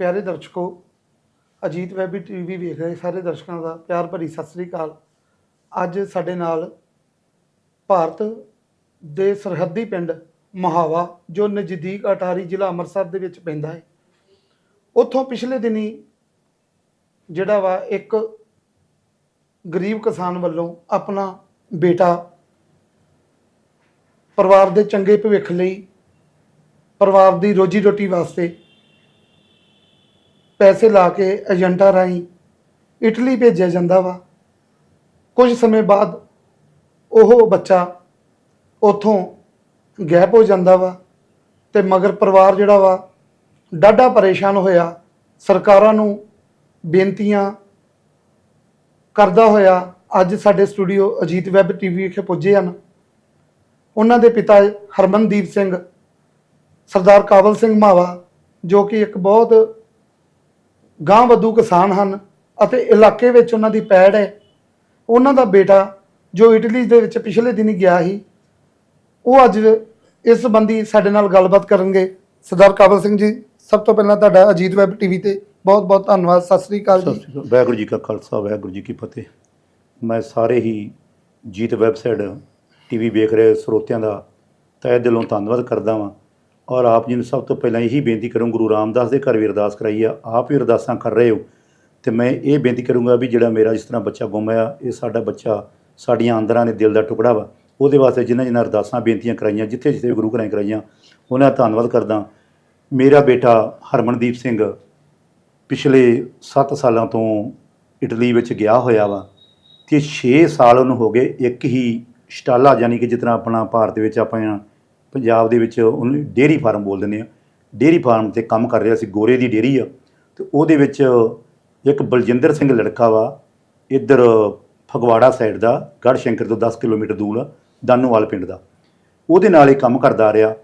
ਪਿਆਰੇ ਦਰਸ਼ਕੋ, ਅਜੀਤ ਵੈਬੀ ਟੀਵੀ ਵੇਖ ਰਹੇ ਸਾਰੇ ਦਰਸ਼ਕਾਂ ਦਾ ਪਿਆਰ ਭਰੀ ਸਤਿ ਸ੍ਰੀ ਅਕਾਲ। ਅੱਜ ਸਾਡੇ ਨਾਲ ਭਾਰਤ ਦੇ ਸਰਹੱਦੀ ਪਿੰਡ ਮਹਾਵਾ, ਜੋ ਨਜ਼ਦੀਕ ਅਟਾਰੀ ਜ਼ਿਲ੍ਹਾ ਅੰਮ੍ਰਿਤਸਰ ਦੇ ਵਿੱਚ ਪੈਂਦਾ ਹੈ। ਉੱਥੋਂ ਪਿਛਲੇ ਦਿਨੀ ਜਿਹੜਾ ਵਾ ਇੱਕ ਗਰੀਬ ਕਿਸਾਨ ਵੱਲੋਂ ਆਪਣਾ ਬੇਟਾ ਪਰਿਵਾਰ ਦੇ ਚੰਗੇ ਭਵਿੱਖ ਲਈ, ਪਰਿਵਾਰ ਦੀ ਰੋਜੀ ਰੋਟੀ ਵਾਸਤੇ ਪੈਸੇ ਲਾ ਕੇ ਏਜੰਟਾਂ ਰਾਹੀਂ ਇਟਲੀ ਭੇਜਿਆ ਜਾਂਦਾ ਵਾ। ਕੁਝ ਸਮੇਂ ਬਾਅਦ ਉਹ ਬੱਚਾ ਉਥੋਂ ਗਾਇਬ ਹੋ ਜਾਂਦਾ ਵਾ ਤੇ ਮਗਰ ਪਰਿਵਾਰ ਜਿਹੜਾ ਵਾ ਡਾਢਾ ਪਰੇਸ਼ਾਨ ਹੋਇਆ। ਸਰਕਾਰਾਂ ਨੂੰ ਬੇਨਤੀਆਂ ਕਰਦਾ ਹੋਇਆ ਅੱਜ ਸਾਡੇ ਸਟੂਡੀਓ ਅਜੀਤ ਵੈਬ ਟੀਵੀ ਵਿਖੇ ਪੁੱਜੇ ਹਨ। ਉਹਨਾਂ ਦੇ ਪਿਤਾ ਹਰਮਨਦੀਪ ਸਿੰਘ, ਸਰਦਾਰ ਕਾਬਲ ਸਿੰਘ ਮਾਵਾ, ਜੋ ਕਿ ਇੱਕ ਬਹੁਤ ਗਾਂਹ ਵਧੂ ਕਿਸਾਨ ਹਨ ਅਤੇ ਇਲਾਕੇ ਵਿੱਚ ਉਹਨਾਂ ਦੀ ਪੈੜ ਹੈ। ਉਹਨਾਂ ਦਾ ਬੇਟਾ ਜੋ ਇਟਲੀ ਦੇ ਵਿੱਚ ਪਿਛਲੇ ਦਿਨੀ ਗਿਆ ਸੀ, ਉਹ ਅੱਜ ਇਸ ਸੰਬੰਧੀ ਸਾਡੇ ਨਾਲ ਗੱਲਬਾਤ ਕਰਨਗੇ। ਸਰਦਾਰ ਕਾਬਲ ਸਿੰਘ ਜੀ, ਸਭ ਤੋਂ ਪਹਿਲਾਂ ਤੁਹਾਡਾ ਅਜੀਤ ਵੈਬ ਟੀਵੀ ਤੇ ਬਹੁਤ ਬਹੁਤ ਧੰਨਵਾਦ। ਸਤਿ ਸ੍ਰੀ ਅਕਾਲ ਸਤਿ ਜੀ ਸ਼੍ਰੀ ਅਕਾਲ। ਵਾਹਿਗੁਰੂ ਜੀ ਕਾ ਖਾਲਸਾ, ਵਾਹਿਗੁਰੂ ਜੀ ਕੀ ਫਤਿਹ। ਮੈਂ ਸਾਰੇ ਹੀ ਜੀਤ ਵੈਬਸਾਈਟ ਟੀਵੀ ਵੇਖ ਰਹੇ ਸਰੋਤਿਆਂ ਦਾ ਤਹਿ ਦਿਲੋਂ ਧੰਨਵਾਦ ਕਰਦਾ ਵਾਂ। ਔਰ ਆਪ ਜੀ ਨੂੰ ਸਭ ਤੋਂ ਪਹਿਲਾਂ ਇਹੀ ਬੇਨਤੀ ਕਰੂੰ, ਗੁਰੂ ਰਾਮਦਾਸ ਦੇ ਘਰ ਵੀ ਅਰਦਾਸ ਕਰਾਈ ਆ, ਆਪ ਵੀ ਅਰਦਾਸਾਂ ਕਰ ਰਹੇ ਹੋ। ਤੇ ਮੈਂ ਇਹ ਬੇਨਤੀ ਕਰੂੰਗਾ ਵੀ ਜਿਹੜਾ ਮੇਰਾ ਜਿਸ ਤਰ੍ਹਾਂ ਬੱਚਾ ਗੁੰਮ ਹੋਇਆ, ਇਹ ਸਾਡਾ ਬੱਚਾ ਸਾਡੀਆਂ ਅੰਦਰਾਂ ਨੇ ਦਿਲ ਦਾ ਟੁਕੜਾ ਵਾ। ਉਹਦੇ ਵਾਸਤੇ ਜਿਨ੍ਹਾਂ ਜਿਨ੍ਹਾਂ ਅਰਦਾਸਾਂ ਬੇਨਤੀਆਂ ਕਰਾਈਆਂ, ਜਿੱਥੇ ਜਿੱਥੇ ਗੁਰੂ ਘਰਾਂ 'ਚ ਕਰਾਈਆਂ, ਉਹਨਾਂ ਦਾ ਧੰਨਵਾਦ ਕਰਦਾ। ਮੇਰਾ ਬੇਟਾ ਹਰਮਨਦੀਪ ਸਿੰਘ ਪਿਛਲੇ 7 ਸਾਲਾਂ ਤੋਂ ਇਟਲੀ ਵਿੱਚ ਗਿਆ ਹੋਇਆ ਵਾ ਤੇ 6 ਸਾਲ ਉਹਨੂੰ ਹੋ ਗਏ, ਇੱਕ ਹੀ ਸਟਾਲਾ ਯਾਨੀ ਕਿ ਜਿਤਨਾ ਆਪਣਾ ਭਾਰਤ ਵਿੱਚ ਆਪਾਂ ਪੰਜਾਬ ਦੇ ਵਿੱਚ ਉਹਨੂੰ ਡੇਅਰੀ ਫਾਰਮ ਬੋਲ ਦਿੰਦੇ ਆ। ਡੇਅਰੀ ਫਾਰਮ ਤੇ ਕੰਮ ਕਰ ਰਿਹਾ ਸੀ, ਗੋਰੇ ਦੀ ਡੇਅਰੀ ਆ। ਤੇ ਉਹਦੇ ਵਿੱਚ ਇੱਕ ਬਲਜਿੰਦਰ ਸਿੰਘ ਲੜਕਾ ਵਾ, ਇੱਧਰ ਫਗਵਾੜਾ ਸਾਈਡ ਦਾ ਗੜ੍ਹ ਸ਼ੰਕਰ ਤੋਂ 10 ਕਿਲੋਮੀਟਰ ਦੂਰ ਆ, ਦਾਨੂਵਾਲ ਪਿੰਡ ਦਾ। ਉਹਦੇ ਨਾਲ ਇਹ ਕੰਮ ਕਰਦਾ ਰਿਹਾ।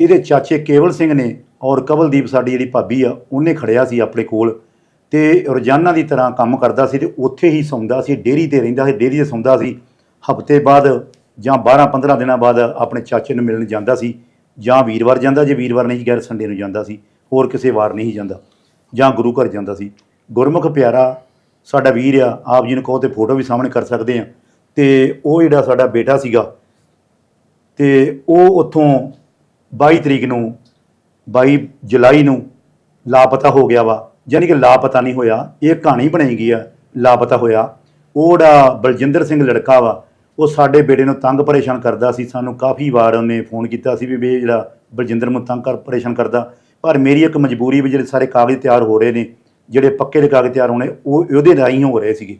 ਇਹਦੇ ਚਾਚੇ ਕੇਵਲ ਸਿੰਘ ਨੇ ਔਰ ਕਵਲਦੀਪ ਸਾਡੀ ਜਿਹੜੀ ਭਾਬੀ ਆ, ਉਹਨੇ ਖੜਿਆ ਸੀ ਆਪਣੇ ਕੋਲ ਤੇ ਰੋਜ਼ਾਨਾ ਦੀ ਤਰ੍ਹਾਂ ਕੰਮ ਕਰਦਾ ਸੀ ਤੇ ਉੱਥੇ ਹੀ ਸੌਂਦਾ ਸੀ, ਡੇਅਰੀ ਤੇ ਰਹਿੰਦਾ ਸੀ, ਡੇਅਰੀ ਤੇ ਸੌਂਦਾ ਸੀ। ਹਫ਼ਤੇ ਬਾਅਦ ਜਾਂ 12-15 ਦਿਨਾਂ ਬਾਅਦ ਆਪਣੇ ਚਾਚੇ ਨੂੰ ਮਿਲਣ ਜਾਂਦਾ ਸੀ ਜਾਂ ਵੀਰਵਾਰ ਜਾਂਦਾ, ਜੇ ਵੀਰਵਾਰ ਨਹੀਂ ਗੈਰ ਸੰਡੇ ਨੂੰ ਜਾਂਦਾ ਸੀ, ਹੋਰ ਕਿਸੇ ਵਾਰ ਨਹੀਂ ਜਾਂਦਾ, ਜਾਂ ਗੁਰੂ ਘਰ ਜਾਂਦਾ ਸੀ। ਗੁਰਮੁਖ ਪਿਆਰਾ ਸਾਡਾ ਵੀਰ ਆ, ਆਪ ਜੀ ਨੂੰ ਕਹੋ ਤੇ ਫੋਟੋ ਵੀ ਸਾਹਮਣੇ ਕਰ ਸਕਦੇ ਆ। ਤੇ ਉਹ ਜਿਹੜਾ ਸਾਡਾ ਬੇਟਾ ਸੀਗਾ, ਤੇ ਉਹ ਉੱਥੋਂ 22 ਤਰੀਕ ਨੂੰ 22 ਜੁਲਾਈ ਨੂੰ ਲਾਪਤਾ ਹੋ ਗਿਆ ਵਾ। ਯਾਨੀ ਕਿ ਲਾਪਤਾ ਨਹੀਂ ਹੋਇਆ, ਇਹ ਕਹਾਣੀ ਬਣਾਈ ਗਈ ਆ, ਲਾਪਤਾ ਹੋਇਆ। ਉਹ ਜਿਹੜਾ ਬਲਜਿੰਦਰ ਸਿੰਘ ਲੜਕਾ ਵਾ ਉਹ ਸਾਡੇ ਬੇਟੇ ਨੂੰ ਤੰਗ ਪਰੇਸ਼ਾਨ ਕਰਦਾ ਸੀ। ਸਾਨੂੰ ਕਾਫੀ ਵਾਰ ਉਹਨੇ ਫੋਨ ਕੀਤਾ ਸੀ ਵੀ ਇਹ ਜਿਹੜਾ ਬਲਜਿੰਦਰ ਨੂੰ ਤੰਗ ਕਰ, ਪਰੇਸ਼ਾਨ ਕਰਦਾ। ਪਰ ਮੇਰੀ ਇੱਕ ਮਜਬੂਰੀ ਵੀ ਜਿਹੜੇ ਸਾਰੇ ਕਾਗਜ਼ ਤਿਆਰ ਹੋ ਰਹੇ ਨੇ, ਜਿਹੜੇ ਪੱਕੇ ਦੇ ਕਾਗਜ਼ ਤਿਆਰ ਹੋਣੇ, ਉਹ ਉਹਦੇ ਰਾਹੀਂ ਹੋ ਰਹੇ ਸੀਗੇ।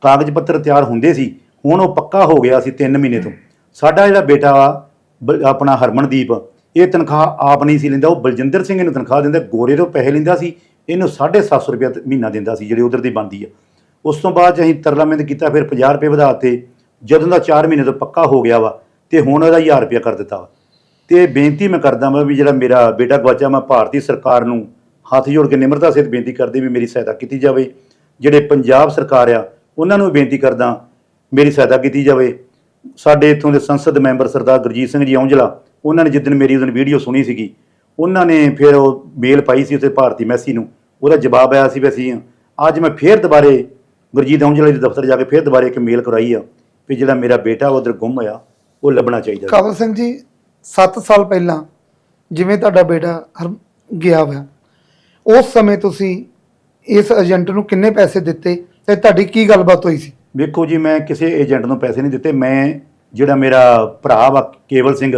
ਕਾਗਜ਼ ਪੱਤਰ ਤਿਆਰ ਹੁੰਦੇ ਸੀ। ਹੁਣ ਉਹ ਪੱਕਾ ਹੋ ਗਿਆ ਸੀ 3 ਮਹੀਨੇ ਤੋਂ। ਸਾਡਾ ਜਿਹੜਾ ਬੇਟਾ ਬ- ਆਪਣਾ ਹਰਮਨਦੀਪ, ਇਹ ਤਨਖਾਹ ਆਪ ਨਹੀਂ ਸੀ ਲੈਂਦਾ। ਉਹ ਬਲਜਿੰਦਰ ਸਿੰਘ ਨੂੰ ਤਨਖਾਹ ਦਿੰਦਾ, ਗੋਰੇ ਤੋਂ ਪੈਸੇ ਲੈਂਦਾ ਸੀ। ਇਹਨੂੰ 750 ਰੁਪਏ ਮਹੀਨਾ ਦਿੰਦਾ ਸੀ, ਜਿਹੜੇ ਉਧਰ ਦੀ ਬਣਦੀ ਆ। ਉਸ ਤੋਂ ਬਾਅਦ 'ਚ ਅਸੀਂ ਤਰਲਾਮਿੰਦ ਕੀਤਾ, ਫਿਰ 50 ਰੁਪਏ ਵਧਾਤੇ ਜਦੋਂ ਦਾ 4 ਮਹੀਨੇ ਤੋਂ ਪੱਕਾ ਹੋ ਗਿਆ ਵਾ ਤੇ ਹੁਣ ਉਹਦਾ 1000 ਰੁਪਇਆ ਕਰ ਦਿੱਤਾ ਵਾ। ਤੇ ਬੇਨਤੀ ਮੈਂ ਕਰਦਾ ਮੈਂ ਵੀ ਜਿਹੜਾ ਮੇਰਾ ਬੇਟਾ ਗਵਾਚਾ ਮੈਂ ਭਾਰਤੀ ਸਰਕਾਰ ਨੂੰ ਹੱਥ ਜੋੜ ਕੇ ਨਿਮਰਤਾ ਸਹਿਤ ਬੇਨਤੀ ਕਰਦੀ ਵੀ ਮੇਰੀ ਸਹਾਇਤਾ ਕੀਤੀ ਜਾਵੇ। ਜਿਹੜੇ ਪੰਜਾਬ ਸਰਕਾਰ ਆ, ਉਹਨਾਂ ਨੂੰ ਵੀ ਬੇਨਤੀ ਕਰਦਾ ਮੇਰੀ ਸਹਾਇਤਾ ਕੀਤੀ ਜਾਵੇ। ਸਾਡੇ ਇੱਥੋਂ ਦੇ ਸੰਸਦ ਮੈਂਬਰ ਸਰਦਾਰ ਗੁਰਜੀਤ ਸਿੰਘ ਜੀ ਔਂਜਲਾ, ਉਹਨਾਂ ਨੇ ਜਿੱਦਣ ਮੇਰੀ ਉਹਦਨ ਵੀਡੀਓ ਸੁਣੀ ਸੀਗੀ, ਉਹਨਾਂ ਨੇ ਫਿਰ ਉਹ ਮੇਲ ਪਾਈ ਸੀ ਉੱਥੇ ਭਾਰਤੀ ਮੈਸੀ ਨੂੰ। ਉਹਦਾ ਜਵਾਬ ਆਇਆ ਸੀ ਵੀ ਅਸੀਂ ਅੱਜ ਮੈਂ ਫੇਰ ਦੁਬਾਰੇ ਗੁਰਜੀਤ ਔਂਜਲਾ ਦੇ ਦਫ਼ਤਰ ਜਾ ਕੇ ਫੇਰ ਦੁਬਾਰੇ ਇੱਕ ਮੇਲ ਕਰਾਈ ਆ। ਵੀ ਜਿਹੜਾ ਮੇਰਾ ਬੇਟਾ ਉਧਰ ਗੁੰਮ ਹੋਇਆ ਉਹ ਲੱਭਣਾ ਚਾਹੀਦਾ ਕਾਬਲ ਸਿੰਘ ਜੀ 7 ਸਾਲ ਪਹਿਲਾਂ ਜਿਵੇਂ ਤੁਹਾਡਾ ਬੇਟਾ ਹਰ ਗਿਆ ਹੋਇਆ ਉਸ ਸਮੇਂ ਤੁਸੀਂ ਇਸ ਏਜੰਟ ਨੂੰ ਕਿੰਨੇ ਪੈਸੇ ਦਿੱਤੇ ਤੇ ਤੁਹਾਡੀ ਕੀ ਗੱਲਬਾਤ ਹੋਈ ਸੀ? ਵੇਖੋ ਜੀ ਮੈਂ ਕਿਸੇ ਏਜੰਟ ਨੂੰ ਪੈਸੇ ਨਹੀਂ ਦਿੱਤੇ ਮੈਂ ਜਿਹੜਾ ਮੇਰਾ ਭਰਾ ਵਾ ਕੇਵਲ ਸਿੰਘ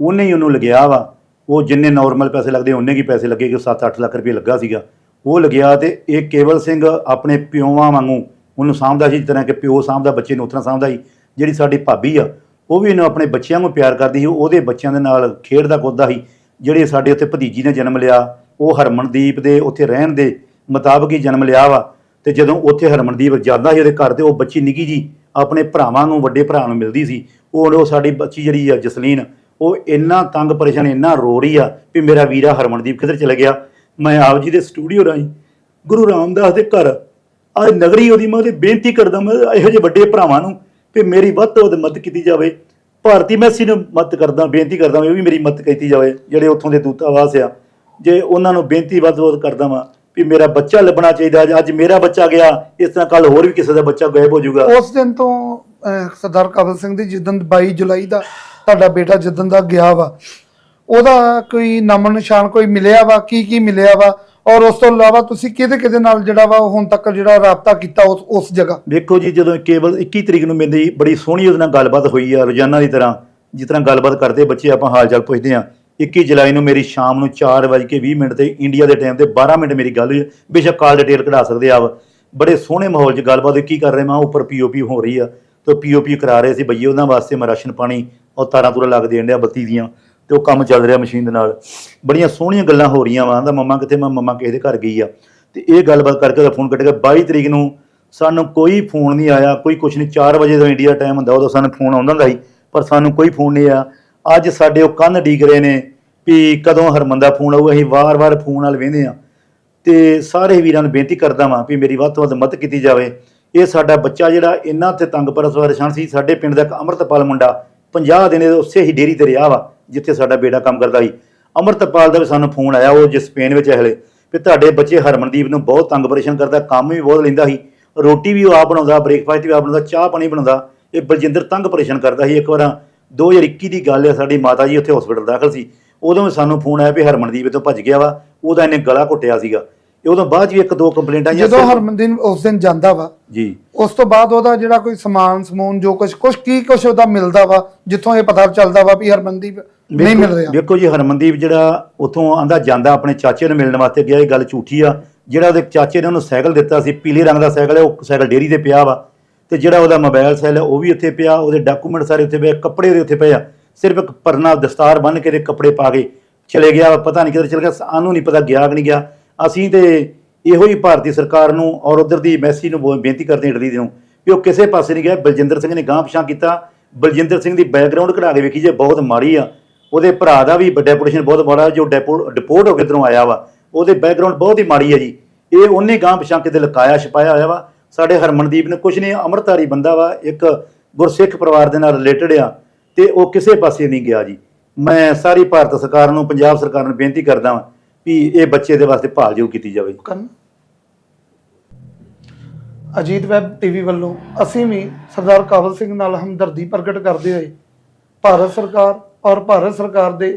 ਉਹਨੇ ਹੀ ਉਹਨੂੰ ਲਗਿਆ ਵਾ। ਉਹ ਜਿੰਨੇ ਨਾਰਮਲ ਪੈਸੇ ਲੱਗਦੇ ਉਹਨੇ ਕੀ ਪੈਸੇ ਲੱਗੇ ਕਿ 7-8 ਲੱਖ ਰੁਪਏ ਲੱਗਾ ਸੀਗਾ। ਉਹ ਲਗਿਆ ਤੇ ਇਹ ਕੇਵਲ ਸਿੰਘ ਆਪਣੇ ਪਿਓਾਂ ਵਾਂਗੂ ਉਹਨੂੰ ਸਾਂਭਦਾ ਸੀ, ਜਿਸ ਤਰ੍ਹਾਂ ਕਿ ਪਿਓ ਸਾਂਭਦਾ, ਬੱਚੇ ਨੂੰ ਉਤਨਾ ਸਾਂਭਦਾ ਸੀ। ਜਿਹੜੀ ਸਾਡੀ ਭਾਬੀ ਆ, ਉਹ ਵੀ ਇਹਨੂੰ ਆਪਣੇ ਬੱਚਿਆਂ ਨੂੰ ਪਿਆਰ ਕਰਦੀ ਸੀ, ਉਹਦੇ ਬੱਚਿਆਂ ਦੇ ਨਾਲ ਖੇਡਦਾ, ਕੁੱਦਦਾ ਸੀ। ਜਿਹੜੇ ਸਾਡੇ ਉੱਥੇ ਭਤੀਜੀ ਨੇ ਜਨਮ ਲਿਆ, ਉਹ ਹਰਮਨਦੀਪ ਦੇ ਉੱਥੇ ਰਹਿਣ ਦੇ ਮੁਤਾਬਕ ਹੀ ਜਨਮ ਲਿਆ ਵਾ। ਤੇ ਜਦੋਂ ਉੱਥੇ ਹਰਮਨਦੀਪ ਜਾਂਦਾ ਸੀ ਉਹਦੇ ਘਰ ਤੇ, ਉਹ ਬੱਚੀ ਨਿੱਕੀ ਜੀ ਆਪਣੇ ਭਰਾਵਾਂ ਨੂੰ, ਵੱਡੇ ਭਰਾ ਨੂੰ ਮਿਲਦੀ ਸੀ। ਉਹ ਉਹ ਸਾਡੀ ਬੱਚੀ ਜਿਹੜੀ ਆ, ਜਸਲੀਨ, ਉਹ ਇੰਨਾ ਤੰਗ ਪਰੇਸ਼ਾਨ, ਇੰਨਾ ਰੋ ਰਹੀ ਆ ਵੀ ਮੇਰਾ ਵੀਰਾ ਹਰਮਨਦੀਪ ਕਿੱਧਰ ਚਲਾ ਗਿਆ। ਮੈਂ ਆਪ ਜੀ ਦੇ ਸਟੂਡੀਓ ਰਾਹੀਂ ਗੁਰੂ ਰਾਮਦਾਸ ਦੇ ਘਰ ਅੱਜ ਨਗਰੀ ਉਹਦੀ ਮੈਂ ਉਹਦੀ ਬੇਨਤੀ ਕਰਦਾ ਮੈਂ ਇਹੋ ਜਿਹੇ ਵੱਡੇ ਭਰਾਵਾਂ ਨੂੰ ਕਿ ਮੇਰੀ ਵੱਧ ਤੋਂ ਵੱਧ ਮਦਦ ਕੀਤੀ ਜਾਵੇ। ਭਾਰਤੀ ਮੈਸੀ ਨੂੰ ਮਦਦ ਕਰਦਾ ਬੇਨਤੀ ਕਰਦਾ ਵੀ ਵੀ ਮੇਰੀ ਮਦਦ ਕੀਤੀ ਜਾਵੇ ਜਿਹੜੇ ਉੱਥੋਂ ਦੇ ਦੂਤਾਵਾਸ ਆ। ਜੇ ਉਹਨਾਂ ਨੂੰ ਬੇਨਤੀ ਵੱਧ ਤੋਂ ਵੱਧ ਕਰਦਾ ਵਾਂ ਵੀ ਮੇਰਾ ਬੱਚਾ ਲੱਭਣਾ ਚਾਹੀਦਾ ਅੱਜ- ਮੇਰਾ ਬੱਚਾ ਗਿਆ ਇਸ ਤਰ੍ਹਾਂ ਕੱਲ ਹੋਰ ਵੀ ਕਿਸੇ ਦਾ ਬੱਚਾ ਗਾਇਬ ਹੋ ਜਾਊਗਾ। ਉਸ ਦਿਨ ਤੋਂ ਅਹ, ਸਰਦਾਰ ਕਾਬਲ ਸਿੰਘ ਦੀ ਜਿੱਦਣ 22 ਜੁਲਾਈ ਦਾ ਤੁਹਾਡਾ ਬੇਟਾ ਜਿੱਦਣ ਦਾ ਗਿਆ ਵਾ ਉਹਦਾ ਕੋਈ ਨਾਮੋ ਨਿਸ਼ਾਨ ਕੋਈ ਮਿਲਿਆ ਵਾ? ਕੀ ਕੀ ਮਿਲਿਆ ਵਾ? ਔਰ ਉਸ ਤੋਂ ਇਲਾਵਾ ਤੁਸੀਂ ਕਿਹਦੇ ਕਿਹਦੇ ਨਾਲ ਜਿਹੜਾ ਵਾ ਹੁਣ ਤੱਕ ਜਿਹੜਾ ਰਾਬਤਾ ਕੀਤਾ ਉਸ ਉਸ ਜਗ੍ਹਾ? ਵੇਖੋ ਜੀ ਜਦੋਂ ਕੇਵਲ 21 ਤਰੀਕ ਨੂੰ ਮੇਰੀ ਬੜੀ ਸੋਹਣੀ ਉਹਦੇ ਨਾਲ ਗੱਲਬਾਤ ਹੋਈ ਆ ਰੋਜ਼ਾਨਾ ਦੀ ਤਰ੍ਹਾਂ ਜਿਸ ਤਰ੍ਹਾਂ ਗੱਲਬਾਤ ਕਰਦੇ ਬੱਚੇ ਆਪਾਂ ਹਾਲ ਚਾਲ ਪੁੱਛਦੇ ਆ 21 ਜੁਲਾਈ ਨੂੰ ਮੇਰੀ ਸ਼ਾਮ ਨੂੰ 4:20 ਮਿੰਟ ਤੇ ਇੰਡੀਆ ਦੇ ਟਾਈਮ ਤੇ 12 ਮਿੰਟ ਮੇਰੀ ਗੱਲ ਹੋਈ ਬੇਸ਼ੱਕ ਕਾਲ ਡਿਟੇਲ ਕਢਾ ਸਕਦੇ ਆਪ। ਬੜੇ ਸੋਹਣੇ ਮਾਹੌਲ 'ਚ ਗੱਲਬਾਤ ਹੋਈ, ਕੀ ਕਰ ਰਹੇ ਮੈਂ ਉੱਪਰ ਪੀਓਪੀ ਹੋ ਰਹੀ ਆ। ਤੇ ਪੀਓਪੀ ਕਰਾ ਰਹੇ ਸੀ ਬਈਏ ਉਹਨਾਂ ਵਾਸਤੇ ਮੈਂ ਰਾਸ਼ਨ ਪਾਣੀ ਔਰ ਤਾਰਾਂ ਤੂਰਾਂ ਲੱਗ ਦੇਣ ਡਿਆ ਬੱਤੀ ਦੀਆਂ। ਤੇ ਉਹ ਕੰਮ ਚੱਲ ਰਿਹਾ ਮਸ਼ੀਨ ਦੇ ਨਾਲ। ਬੜੀਆਂ ਸੋਹਣੀਆਂ ਗੱਲਾਂ ਹੋ ਰਹੀਆਂ ਵਾ, ਆਂਦਾ ਮੰਮਾ ਕਿੱਥੇ, ਮੈਂ ਮੰਮਾ ਕਿਸੇ ਦੇ ਘਰ ਗਈ ਆ। ਤੇ ਇਹ ਗੱਲਬਾਤ ਕਰਕੇ ਉਹਦਾ ਫੋਨ ਕੱਟ ਕੇ 22 ਤਰੀਕ ਨੂੰ ਸਾਨੂੰ ਕੋਈ ਫੋਨ ਨਹੀਂ ਆਇਆ, ਕੋਈ ਕੁਛ ਨਹੀਂ। 4 ਵਜੇ ਦਾ ਇੰਡੀਆ ਟਾਈਮ ਹੁੰਦਾ, ਉਦੋਂ ਸਾਨੂੰ ਫੋਨ ਆਉਂਦਾ ਹੁੰਦਾ ਸੀ, ਪਰ ਸਾਨੂੰ ਕੋਈ ਫੋਨ ਨਹੀਂ ਆਇਆ। ਅੱਜ ਸਾਡੇ ਉਹ ਕੰਨ ਡੀਕ ਰਹੇ ਨੇ ਵੀ ਕਦੋਂ ਹਰਮਨ ਦਾ ਫੋਨ ਆਊਗਾ, ਅਸੀਂ ਵਾਰ-ਵਾਰ ਫੋਨ ਨਾਲ ਵੇਂਦੇ ਆ। ਤੇ ਸਾਰੇ ਵੀਰਾਂ ਨੂੰ ਬੇਨਤੀ ਕਰਦਾ ਵਾਂ ਵੀ ਮੇਰੀ ਵੱਧ ਤੋਂ ਵੱਧ ਮਦਦ ਕੀਤੀ ਜਾਵੇ। ਇਹ ਸਾਡਾ ਬੱਚਾ ਜਿਹੜਾ ਇੰਨਾ ਤੇ ਤੰਗ ਪਰੇਸ਼ਾਨ ਸੀ, ਸਾਡੇ ਪਿੰਡ ਦਾ ਇੱਕ ਅੰਮ੍ਰਿਤਪਾਲ ਮੁੰਡਾ 50 ਦਿਨ ਉਸੇ ਹੀ ਡੇਰੀ ਤੇ ਰਿਹਾ ਵਾ। ਜਿੱਥੇ ਸਾਡਾ ਬੇਟਾ ਕੰਮ ਕਰਦਾ ਸੀ। ਅੰਮ੍ਰਿਤਪਾਲ ਦਾ ਵੀ ਸਾਨੂੰ ਫੋਨ ਆਇਆ, ਉਹ ਜਿਸ ਸਪੇਨ ਵਿੱਚ ਹੈ ਹਲੇ। ਵੀ ਤੁਹਾਡੇ ਬੱਚੇ ਹਰਮਨਦੀਪ ਨੂੰ ਬਹੁਤ ਤੰਗ ਪਰੇਸ਼ਾਨ ਕਰਦਾ, ਕੰਮ ਵੀ ਬਹੁਤ ਲੈਂਦਾ ਸੀ। ਰੋਟੀ ਵੀ ਉਹ ਆਪ ਬਣਾਉਂਦਾ ਬ੍ਰੇਕਫਾਸਟ ਵੀ ਆਪ ਬਣਾਉਂਦਾ, ਚਾਹ ਪਾਣੀ ਬਣਾਉਂਦਾ। ਇਹ ਬਲਜਿੰਦਰ ਤੰਗ ਪਰੇਸ਼ਾਨ ਕਰਦਾ ਸੀ। ਇੱਕ ਵਾਰ 2021 ਦੀ ਗੱਲ ਹੈ ਸਾਡੀ ਮਾਤਾ ਜੀ ਉੱਥੇ ਹਸਪੀਟਲ ਦਾਖਲ ਸੀ। ਉਦੋਂ ਵੀ ਸਾਨੂੰ ਫੋਨ ਆਇਆ ਵੀ ਹਰਮਨਦੀਪ ਤੋਂ ਭੱਜ ਗਿਆ ਵਾ। ਉਹਦਾ ਇਹਨੇ ਗਲਾ ਘੁੱਟਿਆ ਸੀਗਾ। ਇਹ ਉਦੋਂ ਬਾਅਦ ਵੀ ਇੱਕ ਦੋ ਕੰਪਲੇਂਟਾਂ ਆਈਆਂ ਜਦੋਂ ਸਿਰਫ- ਹਰਮਨਦੀਨ ਉਸ ਦਿਨ ਜਾਂਦਾ ਵਾ ਜੀ। ਉਸ ਤੋਂ ਬਾਅਦ ਉਹਦਾ ਜਿਹੜਾ ਕੋਈ ਸਮਾਨ ਸਮੂਨ ਜੋ ਕੁਝ ਕੁਝ ਕੀ ਕੁਝ ਉਹਦਾ ਮਿਲਦਾ ਵਾ ਜਿੱਥੋਂ ਇਹ ਪਤਾ ਚੱਲਦਾ ਵਾ ਵੀ ਹਰਮਨਦੀਪ ਨਹੀਂ ਮਿਲ ਰਿਹਾ। ਵੇਖੋ ਜੀ ਹਰਮਨਦੀਪ ਜਿਹੜਾ ਉਥੋਂ ਆਂਦਾ ਜਾਂਦਾ ਆਪਣੇ ਚਾਚੇ ਨੂੰ ਮਿਲਣ ਵਾਸਤੇ ਗਿਆ ਇਹ ਗੱਲ ਝੂਠੀ ਆ। ਜਿਹੜਾ ਉਹਦੇ ਚਾਚੇ ਨੇ ਉਹਨੂੰ ਸਾਈਕਲ ਦਿੱਤਾ ਸੀ ਪੀਲੇ ਰੰਗ ਦਾ ਸਾਈਕਲ ਹੈ ਉਹ ਸਾਈਕਲ ਡੇਰੀ ਤੇ ਪਿਆ ਵਾ। ਤੇ ਜਿਹੜਾ ਉਹਦਾ ਮੋਬਾਈਲ ਸੈੱਲ ਹੈ ਉਹ ਵੀ ਉੱਥੇ ਪਿਆ ਉਹਦੇ ਡਾਕੂਮੈਂਟ ਸਾਰੇ ਉੱਥੇ ਪਏ ਕੱਪੜੇ ਉਹਦੇ ਉੱਥੇ ਪਏ ਆ। ਸਿਰਫ ਇੱਕ ਪਰਨਾ ਦਸਤਾਰ ਬੰਨ੍ਹ ਕੇ ਤੇ ਕੱਪੜੇ ਪਾ ਕੇ ਚਲੇ ਗਿਆ ਵਾ, ਪਤਾ ਨਹੀਂ ਕਿੱਧਰ ਚਲ ਗਿਆ ਸਾਨੂੰ ਨਹੀਂ ਪਤਾ ਗਿਆ ਕਿ ਨਹੀਂ ਗਿਆ। ਅਸੀਂ ਤੇ ਇਹੋ ਹੀ ਭਾਰਤੀ ਸਰਕਾਰ ਨੂੰ ਔਰ ਉਧਰ ਦੀ ਮੈਸੀ ਨੂੰ ਬੋ- ਬੇਨਤੀ ਕਰਦੇ ਹਾਂ ਇਟਲੀ ਦੇ ਨੂੰ ਵੀ ਉਹ ਕਿਸੇ ਪਾਸੇ ਨਹੀਂ ਗਿਆ। ਬਲਜਿੰਦਰ ਸਿੰਘ ਨੇ ਗਾਂਹ ਪਛਾਂ ਕੀਤਾ। ਬਲਜਿੰਦਰ ਸਿੰਘ ਦੀ ਬੈਕਗ੍ਰਾਉਂਡ ਕਢਾ ਕੇ ਵੇਖੀ ਜੇ, ਬਹੁਤ ਮਾੜੀ ਆ। ਉਹਦੇ ਭਰਾ ਦਾ ਵੀ ਡੈਪੂਟੇਸ਼ਨ ਬਹੁਤ ਬੜਾ ਜੋ ਡੈਪੋ ਡਿਪੋਰਟ ਹੋ ਕੇ ਇੱਧਰੋਂ ਆਇਆ ਵਾ, ਉਹਦੇ ਬੈਕਗ੍ਰਾਉਂਡ ਬਹੁਤ ਹੀ ਮਾੜੀ ਹੈ ਜੀ। ਇਹ ਉਹਨੇ ਗਾਂਹ ਪਛਾਂ ਕਿਤੇ ਲਕਾਇਆ, ਛਪਾਇਆ ਹੋਇਆ ਵਾ। ਸਾਡੇ ਹਰਮਨਦੀਪ ਨੇ ਕੁਝ ਨਹੀਂ, ਅੰਮ੍ਰਿਤਧਾਰੀ ਬੰਦਾ ਵਾ, ਇੱਕ ਗੁਰਸਿੱਖ ਪਰਿਵਾਰ ਦੇ ਨਾਲ ਰਿਲੇਟਡ ਆ ਤੇ ਉਹ ਕਿਸੇ ਪਾਸੇ ਨਹੀਂ ਗਿਆ ਜੀ। ਮੈਂ ਸਾਰੀ ਭਾਰਤ ਸਰਕਾਰ ਨੂੰ, ਪੰਜਾਬ ਸਰਕਾਰ ਨੂੰ ਬੇਨਤੀ ਕਰਦਾ ਵਾਂ ਵੀ ਇਹ ਬੱਚੇ ਦੇ ਵਾਸਤੇ ਭਾਲ ਜੋ ਕੀਤੀ ਜਾਵੇ ਕਰਨ ਅਜੀਤ ਵੈਬ ਟੀਵੀ ਵੱਲੋਂ ਅਸੀਂ ਵੀ ਸਰਦਾਰ ਕਾਬਲ ਸਿੰਘ ਨਾਲ ਹਮਦਰਦੀ ਪ੍ਰਗਟ ਕਰਦੇ ਹੋਏ ਭਾਰਤ ਸਰਕਾਰ ਔਰ ਭਾਰਤ ਸਰਕਾਰ ਦੇ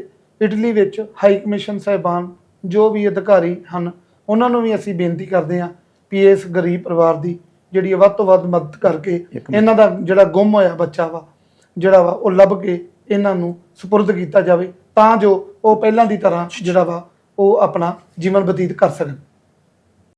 ਇਟਲੀ ਵਿੱਚ ਹਾਈ ਕਮਿਸ਼ਨ ਸਾਹਿਬਾਨ ਜੋ ਵੀ ਅਧਿਕਾਰੀ ਹਨ ਉਹਨਾਂ ਨੂੰ ਵੀ ਅਸੀਂ ਬੇਨਤੀ ਕਰਦੇ ਹਾਂ ਵੀ ਇਸ ਗਰੀਬ ਪਰਿਵਾਰ ਦੀ ਜਿਹੜੀ ਵੱਧ ਤੋਂ ਵੱਧ ਮਦਦ ਕਰਕੇ। ਇਹਨਾਂ ਦਾ ਜਿਹੜਾ ਗੁੰਮ ਹੋਇਆ ਬੱਚਾ ਵਾ ਜਿਹੜਾ ਵਾ ਉਹ ਲੱਭ ਕੇ ਇਹਨਾਂ ਨੂੰ ਸਪੁਰਦ ਕੀਤਾ ਜਾਵੇ ਤਾਂ ਜੋ ਉਹ ਪਹਿਲਾਂ ਦੀ ਤਰ੍ਹਾਂ ਜਿਹੜਾ ਵਾ ਉਹ ਆਪਣਾ ਜੀਵਨ ਬਤੀਤ ਕਰ ਸਕਣ।